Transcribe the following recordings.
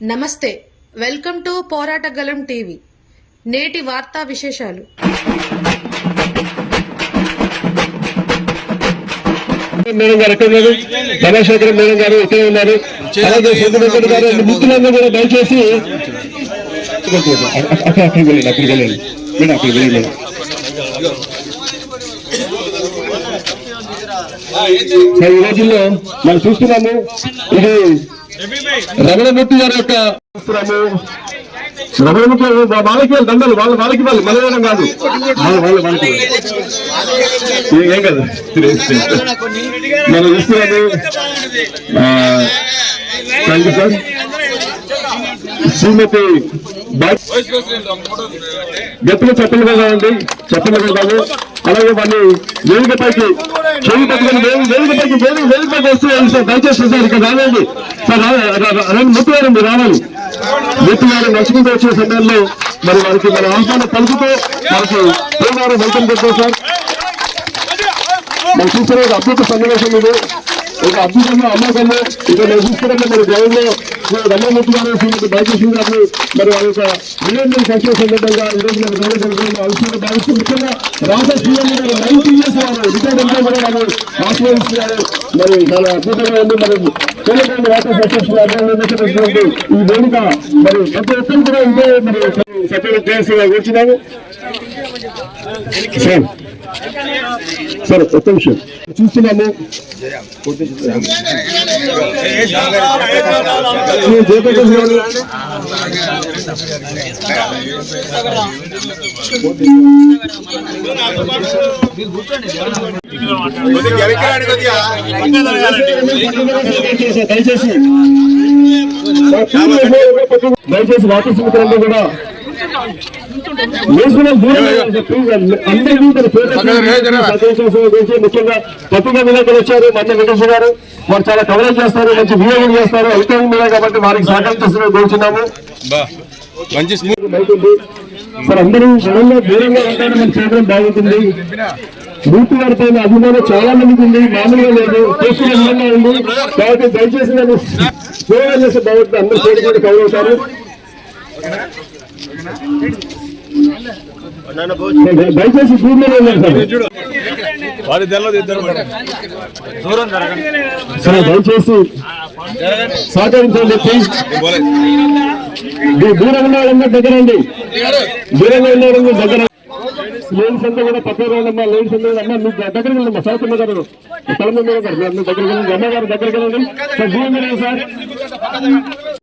నమస్తే welcome to పోరాటగలం TV. నేటి వార్తా విశేషాలు. మేడం గారు ఎక్కడ ఉన్నారు. ధనశేఖర్ మేడం గారు ఎక్కడ ఉన్నారు. అలాగే సోదరు గారు మిత్రులందరూ కూడా దయచేసి అక్కడికి వెళ్ళండి అక్కడికి వెళ్ళండి. మేడం అక్కడికి వెళ్ళండి ఈ రోజుల్లో మనం చూస్తున్నాము ఇది రమణమూర్తి గారి యొక్క రమణమూర్తి వాళ్ళకి వాళ్ళ దండలు వాళ్ళ వాళ్ళకి వాళ్ళు మనవేయడం కాదు. వాళ్ళ వాళ్ళ వాళ్ళకి ఏ- కాదు? మనం చూస్తున్నాము థ్యాంక్ యూ సార్. శ్రీమతి బా- గట్టిగా చెప్పలు కదండి చెప్పలు కదాము అలాగే వాళ్ళు వేదికపైకి చెవి పట్టుకొని వేది- వేదికపైకి వేదిక వేదికపైకి వస్తూ సార్ దయచేసి సార్ ఇక్కడ రానండి సార్ అలాగే ముత్తు మీరు రావాలి. ముత్తు గారు నడుచుకుంటూ వచ్చే సమయంలో మరి వారికి మన ఆహ్వానం పలుకుతూ మనకి ప్రేమారు వెల్కమ్ చెప్తాం సార్. మనం చూస్తున్న అద్భుత సన్నివేశం ఇది. ఒక అద్భుతంగా అమ్మకంలో ఇక్కడ నేను మరి గ్రౌండ్లో రమ్మూర్తి గారు శ్రీమతి బయటేశ్వరి గారు మరి వారి యొక్క విలేంద్ర సంఖ్య సందర్భంగా ఈరోజు రోజు మన గ్రౌండ్ జరుగుతున్న అవసరం భావిస్తూ ముఖ్యంగా రాష్ట్ర సీఎం గారు నైన్టీ ఇయర్స్ వారు రిటైర్డ్ అంతా కూడా వారు ఆశీర్వదిస్తున్నారు మరి చాలా అద్భుతంగా ఉంది. మరి తెలంగాణ రాష్ట్ర అసోసియేషన్ ఆధ్వర్యంలో ఈ వేడుక మరి ప్రతి ఒక్కరు కూడా ఇదే మరి సత్యం చేయాల్సి కూర్చున్నాము సార్ ఒక్క విషయం చూస్తున్నాము దయచేసి దయచేసి దయచేసి మిత్రులందరూ కూడా ముఖ్యంగా పత్రికా విలేకరులు వచ్చారు మధ్య గారు వారు చాలా కవరేజ్ చేస్తారు మంచి వినియోగం చేస్తారు ఎలక్ట్రానిక్ మీడియా కాబట్టి వారికి సహకరించాల్సిన కోరుచున్నాము మంచి సార్ అందరూ జనంలో దూరంగా ఉంటారని మనం చేయడం బాగుంటుంది మూర్తి గారి పైన అభిమానం చాలా మందికి ఉంది మామూలుగా లేదు చేసుకునే విధంగా ఉంది కాబట్టి దయచేసి నేను సేవ చేస్తే బాగుంటుంది అందరూ చేరుకుంటే కవర్ అవుతారు దయచేసి వారి సరే దయచేసి సహకరించండి ప్లీజ్ దూరంగా ఉన్న దగ్గర అండి దూరంగా ఉన్న దగ్గర లేడీస్ అంతా కూడా పక్కన వెళ్ళమ్మా లేడీస్ అంతా కూడా అమ్మా మీకు దగ్గరికి వెళ్ళమ్మా సౌత్ అమ్మ గారు. తలమ మీద దగ్గరికి వెళ్ళండి అమ్మ గారు దగ్గరికి వెళ్ళండి సార్ దూరం సార్. దూరం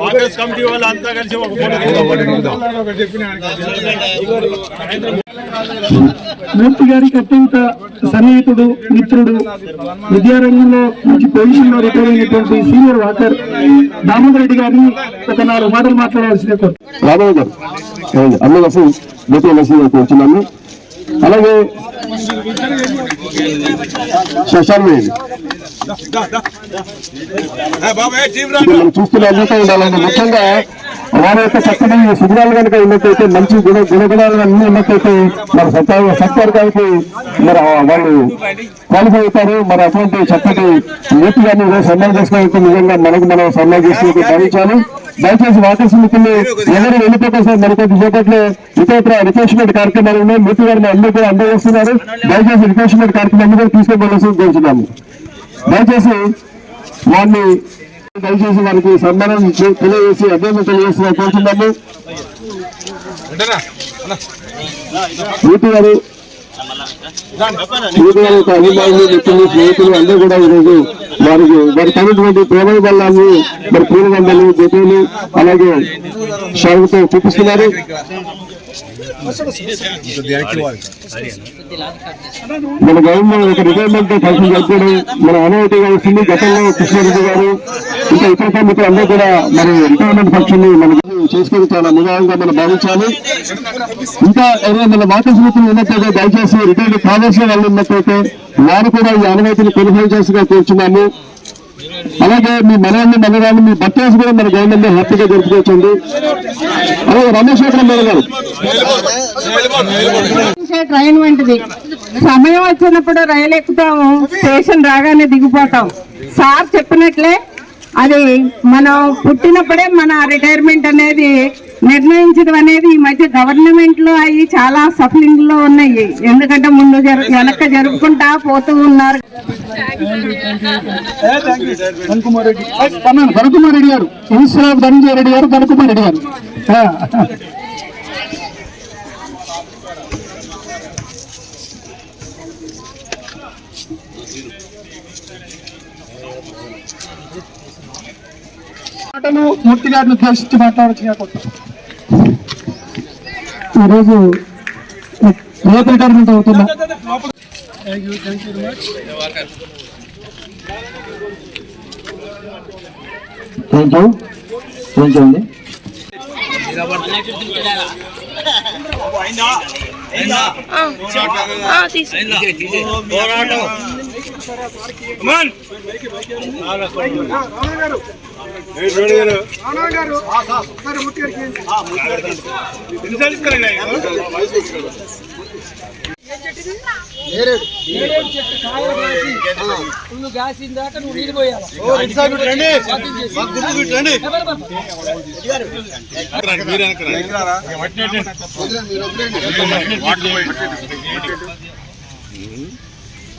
కాంగ్రెస్ కమిటీ వాళ్ళు అంతా కలిసి ఒక మూర్తి గారికి అత్యంత సన్నిహితుడు మిత్రుడు విద్యారంగంలో మంచి పొజిషన్లో రిటైర్ అయినటువంటి సీనియర్ వాకర్ దామోదర్ రెడ్డి గారిని ఒక నాలుగు మాటలు మాట్లాడవలసిన రాఘవ్ గారు అన్న కలిసి వచ్చినాము అలాగే మనం చూస్తున్న అద్భుతం ఉండాలంటే ముఖ్యంగా వారి యొక్క చక్కని శిబిరాలు కనుక ఉన్నట్టయితే మంచి గుణ గుణగుణాలు అన్ని ఉన్నట్టయితే మరి సత్య సత్వర్గానికి మరి వాళ్ళు క్వాలిఫై అవుతారు. మరి అటువంటి చక్కటి నేతి గారిని ఈరోజు సన్మానం చేసుకోవడానికి నిజంగా మనకు మనం సన్మానం చేసుకుని భావించాలి. దయచేసి వాకర్స్ మిత్రులు ఎవరు వెళ్ళిపోతారు సార్ మరికొద్ది సేపట్లో ఇతర రిఫ్రెష్మెంట్ కార్యక్రమాలు ఉన్నాయి. మూర్తి గారిని అందరూ కూడా అందజేస్తున్నారు దయచేసి రిఫ్రెష్మెంట్ కార్యక్రమాన్ని కూడా తీసుకోవాల్సి కోరుతున్నాము దయచేసి వారిని దయచేసి వారికి సన్మానం తెలియజేసి అభ్యర్థన తెలియజేసిన కోరుతున్నాము యూపీ గారు యూపీ అభిమానులు మిత్రులు స్నేహితులు అందరూ కూడా ఈరోజు వారికి వారికి అయినటువంటి ప్రేమ బల్లాన్ని మరి పూలగండలు జతలు అలాగే షాగుతో చూపిస్తున్నారు మన గవర్నమెంట్ ఒక రిటైర్మెంట్ ఫంక్షన్ జరుపుకోవడం మన అనుమతి గారు గతంలో కృష్ణారెడ్డి గారు ఇంకా ఇతర మిత్రులు అందరూ కూడా మరి రిటైర్మెంట్ ఫంక్షన్ మన చేసుకుని చాలా నిదానంగా మనం భావించాలి. ఇంకా ఏదైనా మన వాటర్ స్మృతులు ఉన్నట్లయితే దయచేసి రిటైర్డ్ కావాల్సిన వాళ్ళు ఉన్నట్లయితే వారు కూడా ఈ అనుమతిని కొనసాగించాల్సిగా కూర్చున్నాము. అలాగే మీ మనల్ని మనరాన్ని మీ బట్టేసి కూడా మన గవర్నమెంట్ హ్యాపీగా జరుపుకోవచ్చండి. అలాగే రమేష్ మేడం గారు. ట్రైన్ వంటిది. సమయం వచ్చినప్పుడు రైలు ఎక్కుతాము స్టేషన్ రాగానే దిగిపోతాం. సార్ చెప్పినట్లే అది మనం పుట్టినప్పుడే మన రిటైర్మెంట్ అనేది నిర్ణయించడం అనేది ఈ మధ్య గవర్నమెంట్లో అవి చాలా సఫలింగ్లో ఉన్నాయి. ఎందుకంటే ముందు వెనక జరుపుకుంటా పోతూ ఉన్నారు. ధనకుమార్ రెడ్డి. ధనకుమార్ రెడ్డి గారు. ధనంజయ రెడ్డి గారు ధనకుమార్ రెడ్డి గారు. మాటలు మూర్తి గారిని ఉద్దేశించి మాట్లాడచ్చు ఈరోజు రేపు రిటైర్మెంట్ అవుతున్నా థ్యాంక్ యూ థ్యాంక్ యూ అండి. నువ్వు గాసిన దాకా నువ్వు నీళ్ళు పోయాలి పోలే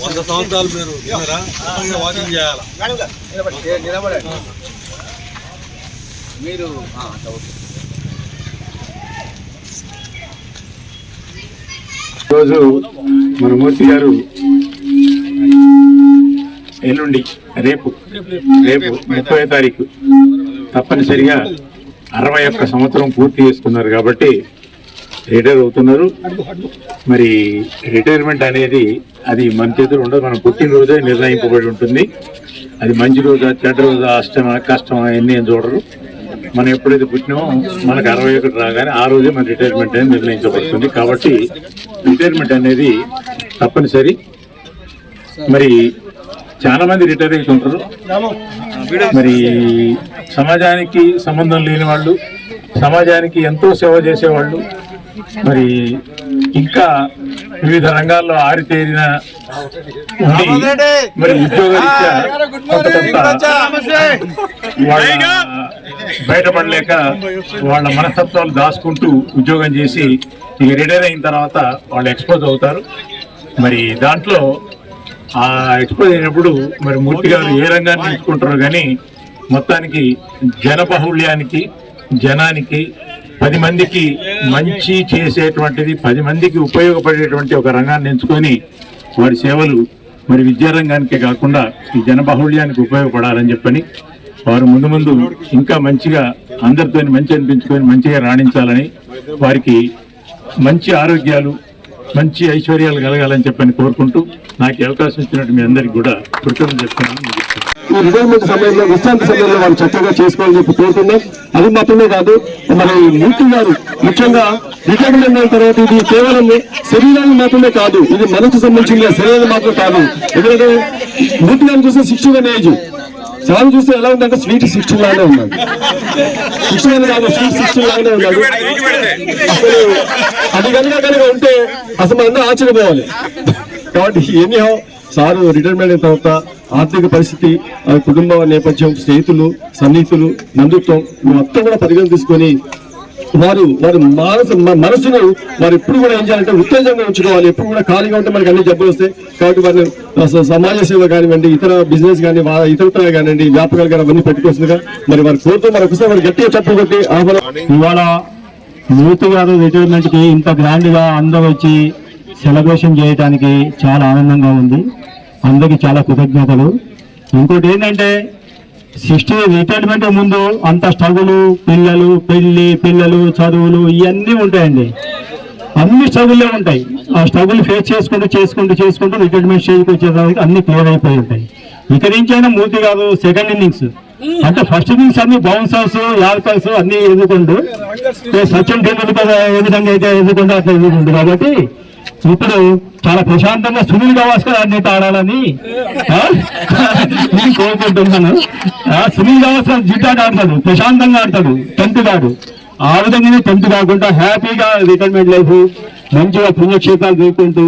వంద సంవత్సరాలు మీరు వాకింగ్ చేయాలి? మీరు ఈరోజు మన మూర్తి గారు ఎల్లుండి రేపు రేపు ముప్పై తారీఖు తప్పనిసరిగా అరవై ఒక్క సంవత్సరం పూర్తి చేస్తున్నారు కాబట్టి రిటైర్ అవుతున్నారు. మరి రిటైర్మెంట్ అనేది అది మన చేతులు ఉండదు. మనం పుట్టినరోజే నిర్ణయింపబడి ఉంటుంది. అది మంచి రోజా చెడ్డ రోజా అష్టమా కష్టమా అన్నీ ఏం చూడరు. మనం ఎప్పుడైతే పుట్టినామో మనకు అరవై ఒకటి రాగానే ఆ రోజే మన రిటైర్మెంట్ అనేది నిర్ణయించబడుతుంది. కాబట్టి రిటైర్మెంట్ అనేది తప్పనిసరి. మరి చాలా మంది రిటైర్ అవుతుంటారు మరి సమాజానికి సంబంధం లేని వాళ్ళు సమాజానికి ఎంతో సేవ చేసేవాళ్ళు మరి ఇంకా వివిధ రంగాల్లో ఆరితేరిన ఉండి మరి ఉద్యోగరీత్యా కొంత కొంత వాళ్ళ బయటపడలేక వాళ్ళ మనస్తత్వాలు దాచుకుంటూ ఉద్యోగం చేసి ఇక రిటైర్ అయిన తర్వాత వాళ్ళు ఎక్స్పోజ్ అవుతారు. మరి దాంట్లో ఆ ఎక్స్పోజ్ అయినప్పుడు మరి మూర్తి గారు ఏ రంగాన్ని ఎంచుకుంటారో కానీ మొత్తానికి జనబాహుళ్యానికి జనానికి పది మందికి మంచి చేసేటువంటిది పది మందికి ఉపయోగపడేటువంటి ఒక రంగాన్ని ఎంచుకొని వారి సేవలు మరి విద్యారంగానికే కాకుండా ఈ జనబాహుళ్యానికి ఉపయోగపడాలని చెప్పని వారు ముందు ముందు ఇంకా మంచిగా అందరితో మంచి అనిపించుకొని మంచిగా రాణించాలని వారికి మంచి ఆరోగ్యాలు మంచి ఐశ్వర్యాలు కలగాలని చెప్పని కోరుకుంటూ నాకు అవకాశం ఇచ్చినట్టు మీ అందరికి కూడా కృతజ్ఞత చెప్తున్నాను. ఈ రిటైర్మెంట్ సమయంలో విశ్రాంతి సమయంలో వాళ్ళు చక్కగా చేసుకోవాలని చెప్పి కోరుతున్నాం అది మాత్రమే కాదు మన ఈ మూర్తి గారు ముఖ్యంగా రిటైర్మెంట్ అయిన తర్వాత ఇది కేవలం శరీరాన్ని మాత్రమే కాదు ఇది మనసు సంబంధించిన శరీరం మాత్రం కాదు. ఎందుకంటే మూర్తి గారిని చూస్తే శిక్షణ వన్ ఏజ్ చాలా చూస్తే ఎలా ఉందంటే స్వీట్ సిక్స్టీ లానే ఉన్నాడు సిక్స్టీ వన్ కాదు స్వీట్ సిక్స్టీ లానే ఉన్నాడు అసలు అది కనుక కనుక ఉంటే అసలు మనందరూ ఆశ్చర్యపోవాలి. కాబట్టి ఎనీ సారు రిటైర్మెంట్ అయిన తర్వాత ఆర్థిక పరిస్థితి కుటుంబ నేపథ్యం స్నేహితులు సన్నిహితులు బంధుత్వం మొత్తం కూడా పరిగణ తీసుకొని వారు వారి మానసు మనసును వారు ఎప్పుడు కూడా ఏం చేయాలంటే ఉత్తేజంగా ఉంచుకోవాలి. ఎప్పుడు కూడా ఖాళీగా ఉంటే మనకి అన్ని జబ్బులు వస్తాయి. కాబట్టి వారిని సమాజ సేవ కానివ్వండి ఇతర బిజినెస్ కానీ ఇతరత్ర కానివ్వండి వ్యాపకాలు కానీ అవన్నీ పెట్టుకొస్తుందిగా మరి వారి కోరుతూ మరి ఒకసారి వారు గట్టిగా చెప్పు కొట్టి ఇవాళ మూర్తి గారు రిటైర్మెంట్కి ఇంత గ్రాండ్గా అందరూ వచ్చి సెలబ్రేషన్ చేయడానికి చాలా ఆనందంగా ఉంది. అందరికీ చాలా కృతజ్ఞతలు. ఇంకోటి ఏంటంటే సిక్స్టీ రిటైర్మెంట్ ముందు అంత స్ట్రగులు పిల్లలు పెళ్ళి పిల్లలు చదువులు ఇవన్నీ ఉంటాయండి. అన్ని స్ట్రగుల్లే ఉంటాయి. ఆ స్ట్రగుల్ ఫేస్ చేసుకుంటూ చేసుకుంటూ చేసుకుంటూ రిటైర్మెంట్ స్టేజ్కి వచ్చేసరికి అన్ని క్లియర్ అయిపోయి ఉంటాయి. ఇక నుంచి అయినా మూర్తి కాదు సెకండ్ ఇన్నింగ్స్ అంటే ఫస్ట్ ఇన్నింగ్స్ అన్ని బౌన్సర్స్ యార్కర్స్ అన్ని ఎదుర్కొంటూ సచిన్ టెండూల్కర్ ఏ విధంగా అయితే ఎదుర్కొంటూ అట్లా ఎదుర్కొంటు కాబట్టి ఇప్పుడు చాలా ప్రశాంతంగా సునీల్ గవాస్కర్ అన్నిటి ఆడాలని? నేను కోరుకుంటున్నాను. ఆ, సునీల్ గవాస్కర్ జిట్టాడు ఆడతాడు ప్రశాంతంగా ఆడతాడు టెన్త్ కాడు ఆ విధంగానే టెన్త్ కాకుండా హ్యాపీగా రిటైర్మెంట్ లైఫ్ మంచిగా పుణ్యక్షేత్రాలు చూసుకుంటూ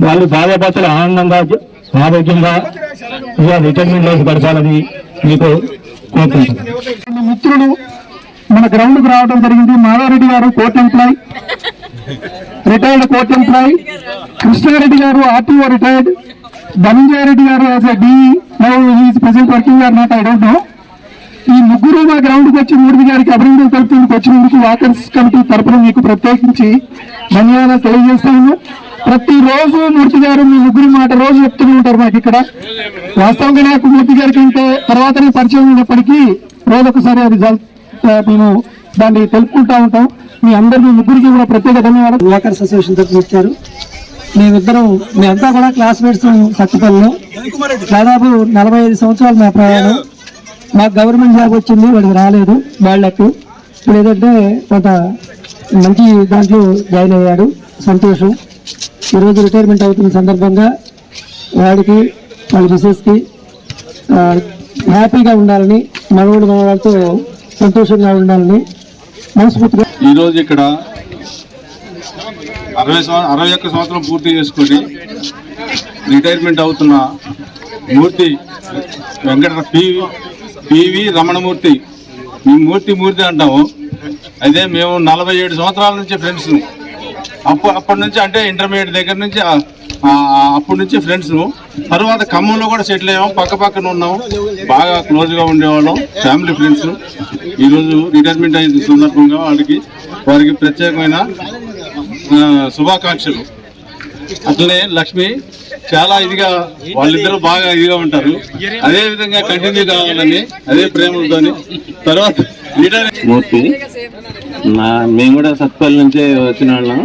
వాళ్ళు భార్యాభర్తలు ఆనందంగా ఆరోగ్యంగా ఇక రిటైర్మెంట్ లైఫ్ గడపాలని మీకు కోరుకుంటున్నాను. మిత్రుడు మన గ్రౌండ్కు రావడం జరిగింది. మాధారెడ్డి గారు court employ. Retired court employee Krishnareddy గారు ఆర్టీఓ రిటైర్డ్ ధనంజయ రెడ్డి గారు as a D now is present working or not I don't know ఈ ముగ్గురు మా గ్రౌండ్కి వచ్చి మూర్తి గారికి అభినందన తెలుపుతూ వచ్చినందుకు వాకర్స్ కమిటీ తరఫున మీకు ప్రత్యేకించి ధన్యవాదాలు తెలియజేస్తాను ప్రతిరోజు మూర్తి గారు మీ ముగ్గురు మాట రోజు చెప్తూనే ఉంటారు మాకు ఇక్కడ. వాస్తవంగా నాకు మూర్తి గారి కంటే తర్వాతనే పరిచయం ఉన్నప్పటికీ రోజొకసారి అది మేము దాన్ని తెలుపుకుంటా ఉంటాం. మీ అందరి మీ ముగ్గురికి కూడా ప్రత్యేక ధన్యవాదాలు. వాకర్స్ అసోసియేషన్ తరఫున వచ్చారు. మేమిద్దరం మేమంతా కూడా క్లాస్మేట్స్ సత్తుపల్లిలో దాదాపు నలభై ఐదు సంవత్సరాలు మా ప్రయాణం. మాకు గవర్నమెంట్ జాబ్ వచ్చింది వాడికి రాలేదు వాళ్ళకు. ఇప్పుడు ఏదంటే కొంత మంచి దాంట్లో జాయిన్ అయ్యాడు. సంతోషం. ఈరోజు రిటైర్మెంట్ అవుతున్న సందర్భంగా వాడికి వాళ్ళ మిసెస్కి హ్యాపీగా ఉండాలని మనవుడు మనవాళ్ళతో సంతోషంగా ఉండాలని మనస్ఫూర్తిగా ఇక్కడ అరవై అరవై ఒక్క సంవత్సరం పూర్తి చేసుకొని రిటైర్మెంట్ అవుతున్న మూర్తి వెంకట పివి పివి రమణమూర్తి. మీ మూర్తి మూర్తి అంటాము. అయితే మేము నలభై ఏడు సంవత్సరాల నుంచి ఫ్రెండ్స్ అప్పు అప్పటి నుంచి అంటే ఇంటర్మీడియట్ దగ్గర నుంచి అప్పటి నుంచి ఫ్రెండ్స్ తర్వాత ఖమ్మంలో కూడా సెటిల్ అయ్యాము పక్క పక్కన ఉన్నాము బాగా క్లోజ్గా ఉండేవాళ్ళం. ఫ్యామిలీ ఫ్రెండ్స్ ఈరోజు రిటైర్మెంట్ అయిన సందర్భంగా వాళ్ళకి. వారికి ప్రత్యేకమైన శుభాకాంక్షలు. అట్లనే లక్ష్మి చాలా ఇదిగా వాళ్ళిద్దరూ బాగా ఇదిగా ఉంటారు. అదే విధంగా కంటిన్యూ కావాలని అదే ప్రేమతోని తర్వాత మూర్తి నా మేము కూడా సత్పల్లి నుంచే వచ్చిన వాళ్ళం.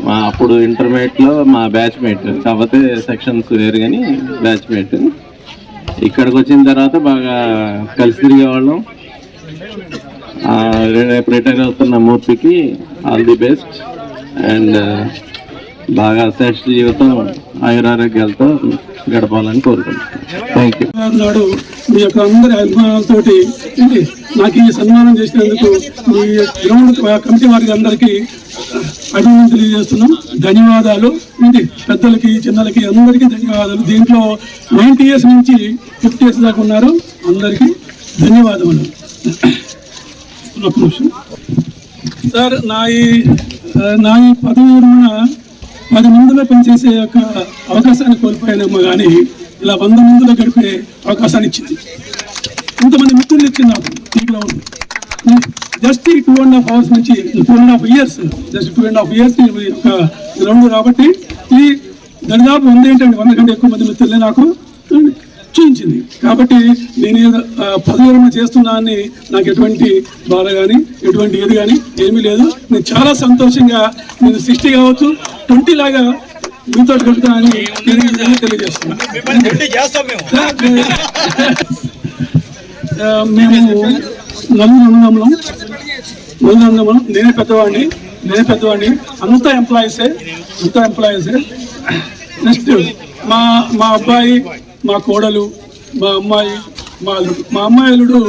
మా అప్పుడు ఇంటర్మీడియట్లో మా బ్యాచ్ మేట్ కాకపోతే సెక్షన్స్ వేరు కానీ బ్యాచ్ మేట్ ఇక్కడికి వచ్చిన తర్వాత బాగా కలిసి తిరిగేవాళ్ళం రేపు రిటైర్ అవుతున్న మూర్తికి ఆల్ ది బెస్ట్ అండ్ బాగా శ్రేష్ఠ జీవితం ఆయురారోగ్యాలతో గడపాలని కోరుకుంటున్నాను. నాడు మీ యొక్క అందరి అభిమానాలతో నాకు ఈ సన్మానం చేసినందుకు మీ గ్రౌండ్ కమిటీ వారికి అందరికీ అభినందన తెలియజేస్తున్నాం. ధన్యవాదాలు. ఏంటి పెద్దలకి చిన్నలకి అందరికీ ధన్యవాదాలు. దీంట్లో నైన్టీ ఇయర్స్ నుంచి ఫిఫ్టీ ఇయర్స్ దాకా ఉన్నారు. అందరికీ ధన్యవాదములు. సార్ నా ఈ నా ఈ పదవి విరమణ పది మందిలో పనిచేసే యొక్క అవకాశాన్ని కోల్పోయానేమో కానీ ఇలా వంద మందిలో గడిపే అవకాశాన్ని ఇచ్చింది. ఇంతమంది మిత్రులు ఇచ్చింది నాకు ఈ గ్రౌండ్. జస్ట్ ఈ టూ అండ్ హాఫ్ అవర్స్ నుంచి two and half years just two and half years యొక్క గ్రౌండ్ కాబట్టి ఈ దరిదాపు వంద ఏంటంటే వంద కంటే ఎక్కువ మంది మిత్రులే నాకు. చూపించింది. కాబట్టి నేను ఏదో, ఆ, చేస్తున్నా అని నాకు ఎటువంటి బాధ కానీ ఎటువంటి ఇది కానీ ఏమీ లేదు. నేను చాలా సంతోషంగా నేను సిక్స్టీ కావచ్చు ట్వంటీ లాగా మీతో అని నేను విధంగా తెలియజేస్తున్నాను మేము నలుగురు అన్నదమ్ములం నలుగురు నేనే పెద్దవాడిని నేనే పెద్దవాడిని. అంతా ఎంప్లాయీసే అంతా ఎంప్లాయీసే నెక్స్ట్ మా మా అబ్బాయి మా కోడలు మా అమ్మాయి మా అల్లుడు. మా అమ్మాయి అల్లుడు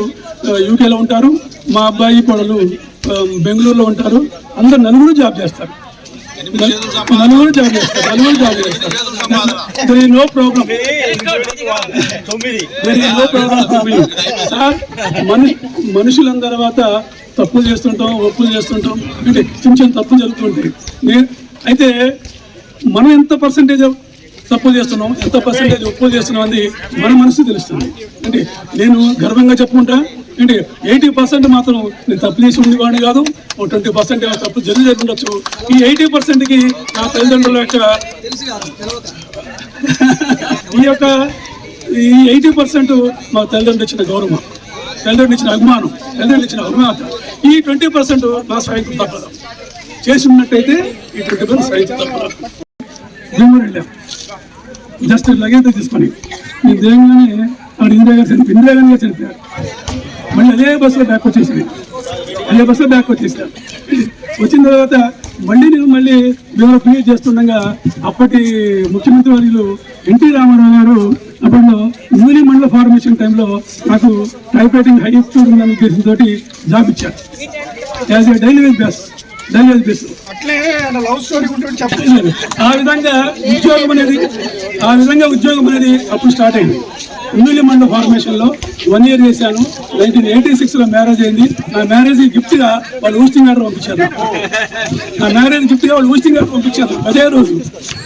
యూకేలో ఉంటారు. మా అబ్బాయి కోడలు బెంగళూరులో ఉంటారు. అందరు నలుగురు జాబ్ చేస్తారు. నలుగురు జాబ్ చేస్తారు. నలుగురు జాబ్ చేస్తారు. No problem for me. Sir మను మనుషుల తర్వాత తప్పులు చేస్తుంటాం ఒప్పులు చేస్తుంటాం. అంటే చిన్న చిన్న తప్పులు జరుగుతుంటాయి. నేను అయితే మనం ఎంత పర్సంటేజ్ తప్పులు చేస్తున్నాం ఎంత పర్సంటేజ్ ఒప్పులు చేస్తున్నాం అని మన మనసు తెలుస్తుంది. అంటే నేను గర్వంగా చెప్పుకుంటా అంటే ఎయిటీ పర్సెంట్ మాత్రం నేను తప్పు చేసి ఉండేవాడిని కాదు ఓ ట్వంటీ పర్సెంట్ తప్పు జరిగి జరిగి ఉండొచ్చు. ఈ ఎయిటీ పర్సెంట్కి నా తల్లిదండ్రుల యొక్క ఈ యొక్క ఈ ఎయిటీ పర్సెంట్ మా తల్లిదండ్రులు ఇచ్చిన గౌరవం తల్లిదండ్రులు ఇచ్చిన అభిమానం తల్లిదండ్రులు ఇచ్చిన అభిమానత. ఈ ట్వంటీ పర్సెంట్ నా స్వయం తప్పదు చేసి ఉన్నట్టయితే ఈ ట్వంటీ పర్సెంట్ స్వయం తప్పదు వెళ్ళాం. జస్ట్ లగేజ్ తీసుకొని. నేను దేవంగానే అక్కడ ఇందిరా గారు చనిపోయి ఇందిరా గారు చనిపోయారు. మళ్ళీ అదే బస్సులో బ్యాక్ వచ్చేసింది. అదే బస్సులో బ్యాక్ వచ్చేసారు వచ్చిన తర్వాత మళ్ళీ నేను మళ్ళీ మేము క్రియేట్ చేస్తుండగా అప్పటి ముఖ్యమంత్రి వర్యులు ఎన్టీ రామారావు గారు అప్పట్లో న్యూలీ మండల ఫార్మేషన్ టైంలో నాకు టైప్ రైటింగ్ హై స్కూల్ ఉందనే ఉద్దేశంతో జాబ్ ఇచ్చారు. As a daily wage wage base ఆ విధంగా ఉద్యోగం అనేది ఆ విధంగా ఉద్యోగం అనేది అప్పుడు స్టార్ట్ అయింది. ఇంగ్లీ మండల ఫార్మేషన్లో వన్ ఇయర్ చేశాను నైన్టీన్ ఎయిటీ సిక్స్లో మ్యారేజ్ అయింది. నా మ్యారేజ్ గిఫ్ట్గా వాళ్ళు ఊస్టింగ్ ఆర్డర్ పంపించారు. నా మ్యారేజ్ గిఫ్ట్గా వాళ్ళు ఊస్టింగ్ ఆర్డర్ పంపించారు. అదే రోజు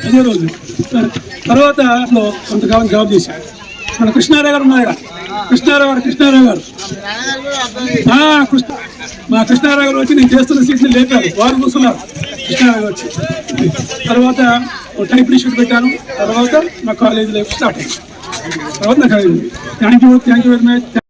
అదే రోజు. తర్వాత కొంతకాలం జాబ్ చేశాను. మన కృష్ణారావు గారు ఉన్నారు. కృష్ణారావు గారు కృష్ణారావు గారు. ఆ, కృష్ణ మా కృష్ణారావు గారు వచ్చి నేను చేస్తున్న సీట్లు లేపారు. వారు కూర్చున్నారు. కృష్ణారావు గారు వచ్చి. తర్వాత టైప్ ఇన్స్టిట్యూట్ పెట్టాను. తర్వాత నా కాలేజ్ లైఫ్ స్టార్ట్ అయింది. తర్వాత నా thank you thank you very much